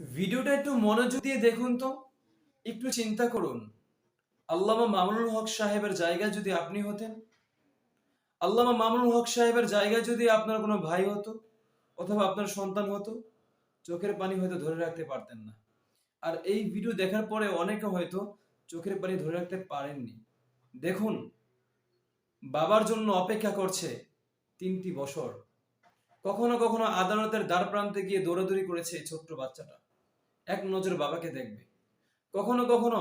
ভিডিওটা একটু মনোযোগ দিয়ে দেখুন তো। একটু চিন্তা করুন। আল্লামা মামুনুল হক সাহেবের জায়গায় যদি আপনি হতেন, আল্লামা মামুনুল হক সাহেবের জায়গায় যদি আপনার কোনো ভাই হতো অথবা আপনার সন্তান হতো, চোখের পানি হয়তো ধরে রাখতে পারতেন না। আর এই ভিডিও দেখার পরে অনেকে হয়তো চোখের পানি ধরে রাখতে পারেননি। দেখুন, বাবার জন্য অপেক্ষা করছে তিনটি বছর। কখনো কখনো আদালতের দ্বার প্রান্তে গিয়ে দৌড়াদৌড়ি করেছে ছোট্ট বাচ্চাটা। এক নজর বাবাকে দেখবে। কখনো কখনো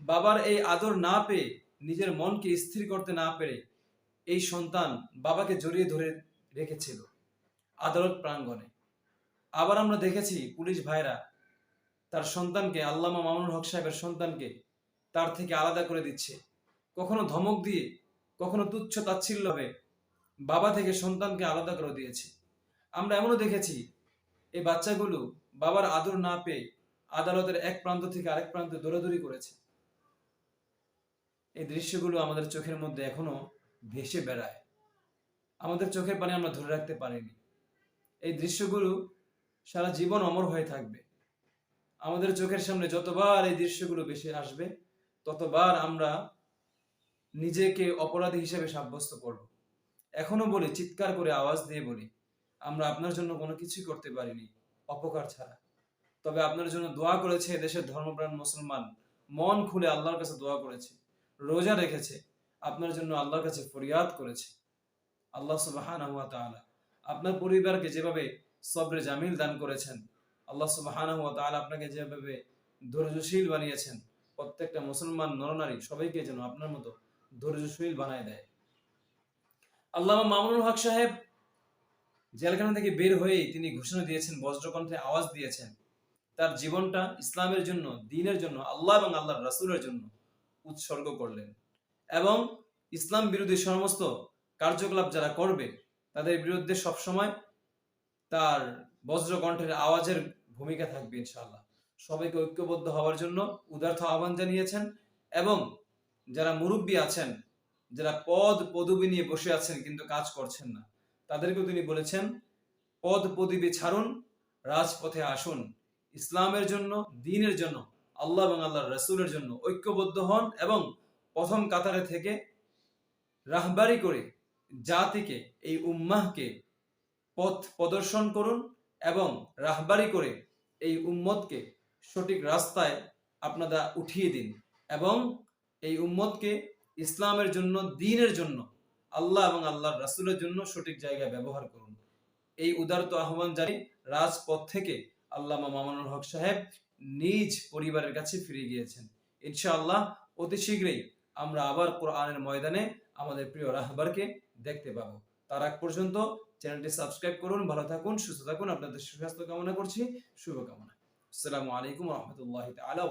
বাবার এই আদর না পেয়ে নিজের মনকে স্থির করতে না পেরে এই সন্তান বাবাকে জড়িয়ে ধরে রেখেছিল আদালত প্রাঙ্গণে। আবার আমরা দেখেছি পুলিশ ভাইরা তার সন্তানকে, আল্লামা মামুনুল হক সাহেবের সন্তানকে তার থেকে আলাদা করে দিচ্ছে। কখনো ধমক দিয়ে, কখনো তুচ্ছ তাচ্ছিল্যভাবে বাবা থেকে সন্তানকে আলাদা করে দিয়েছে। আমরা এমনও দেখেছি, এই বাচ্চাগুলো বাবার আদর না পেয়ে আদালতের এক প্রান্ত থেকে আরেক প্রান্তে দৌড়াদৌড়ি করেছে। এই দৃশ্যগুলো আমাদের চোখের মধ্যে এখনও ভেসে বেড়ায়। আমাদের চোখের পানি আমরা ধরে রাখতে পারিনি। এই দৃশ্যগুলো সারা জীবন অমর হয়ে থাকবে। আমাদের চোখের সামনে যতবার এই দৃশ্যগুলো বেশি আসবে, ততবার আমরা নিজেকে অপরাধী হিসেবে সাব্যস্ত করব। এখনও বলি, চিৎকার করে আওয়াজ দিয়ে বলি, আমরা আপনার জন্য কোনো কিছুই করতে পারিনি, অপকার ছাড়া। তবে আপনার জন্য দোয়া করেছে দেশের ধর্মপ্রাণ মুসলমান। মন খুলে আল্লাহর কাছে দোয়া করেছে। রোজা রেখেছে। আপনার জন্য আল্লাহর কাছে ফরিয়াদ করেছে। আল্লাহ সুবাহান আপনার পরিবারকে যেভাবে সবরে জামিল দান করেছেন, আল্লাহ সুবাহান আপনাকে যেভাবে ধৈর্যশীল বানিয়েছেন, প্রত্যেকটা মুসলমান, নরনারী সবাইকে যেন আপনার মতো ধৈর্যশীল বানায় দেয়। আল্লামা মামুনুল হক সাহেব জেলখানা থেকে বের হয়েই তিনি ঘোষণা দিয়েছেন, বজ্রকণ্ঠে আওয়াজ দিয়েছেন। তার জীবনটা ইসলামের জন্য, দিনের জন্য, আল্লাহ এবং আল্লাহর রাসূলের জন্য উৎসর্গ করলেন। এবং ইসলাম বিরোধী সমস্ত কার্যকলাপ যারা করবে, তাদের বিরুদ্ধে সবসময় তার বজ্রকণ্ঠের আওয়াজের ভূমিকা থাকবে ইনশাআল্লাহ। সবাইকে ঐক্যবদ্ধ হওয়ার জন্য উদার্থ আহ্বান জানিয়েছেন এবং যারা মুরব্বী আছেন, যারা পদ পদবি নিয়ে বসে আছেন কিন্তু কাজ করছেন না, তাদেরকেও তিনি বলেছেন, পদ পদবি ছাড়ুন, রাজপথে আসুন। ইসলামের জন্য, দিনের জন্য, আল্লাহ এবং আল্লাহর রসুলের জন্য ঐক্যবদ্ধ হন এবং প্রথম কাতারে থেকে রাহবারি করে জাতিকে, এই উম্মাহকে পথ প্রদর্শন করুন এবং রাহবারি করে এই উম্মতকে সঠিক রাস্তায় আপনারা উঠিয়ে দিন এবং এই উম্মতকে ইসলামের জন্য, দিনের জন্য, আল্লাহ এবং আল্লাহর রাসুলের জন্য সঠিক জায়গায় ব্যবহার করুন। এই উদারত আহ্বান জানি রাজপথ থেকে আল্লামা মামানুর হক সাহেব নিজ পরিবারের কাছে ফিরে গিয়েছেন। ইনশাআল্লাহ অতি শীঘ্রই আমরা আবার কোরআনের ময়দানে আমাদের প্রিয় রাহবারকে দেখতে পাবো। তার আগ পর্যন্ত চ্যানেলটি সাবস্ক্রাইব করুন, ভালো থাকুন, সুস্থ থাকুন। আপনাদের সুস্বাস্থ্য কামনা করছি। শুভকামনা। আসসালামু আলাইকুম রহমতুল্লাহ তালা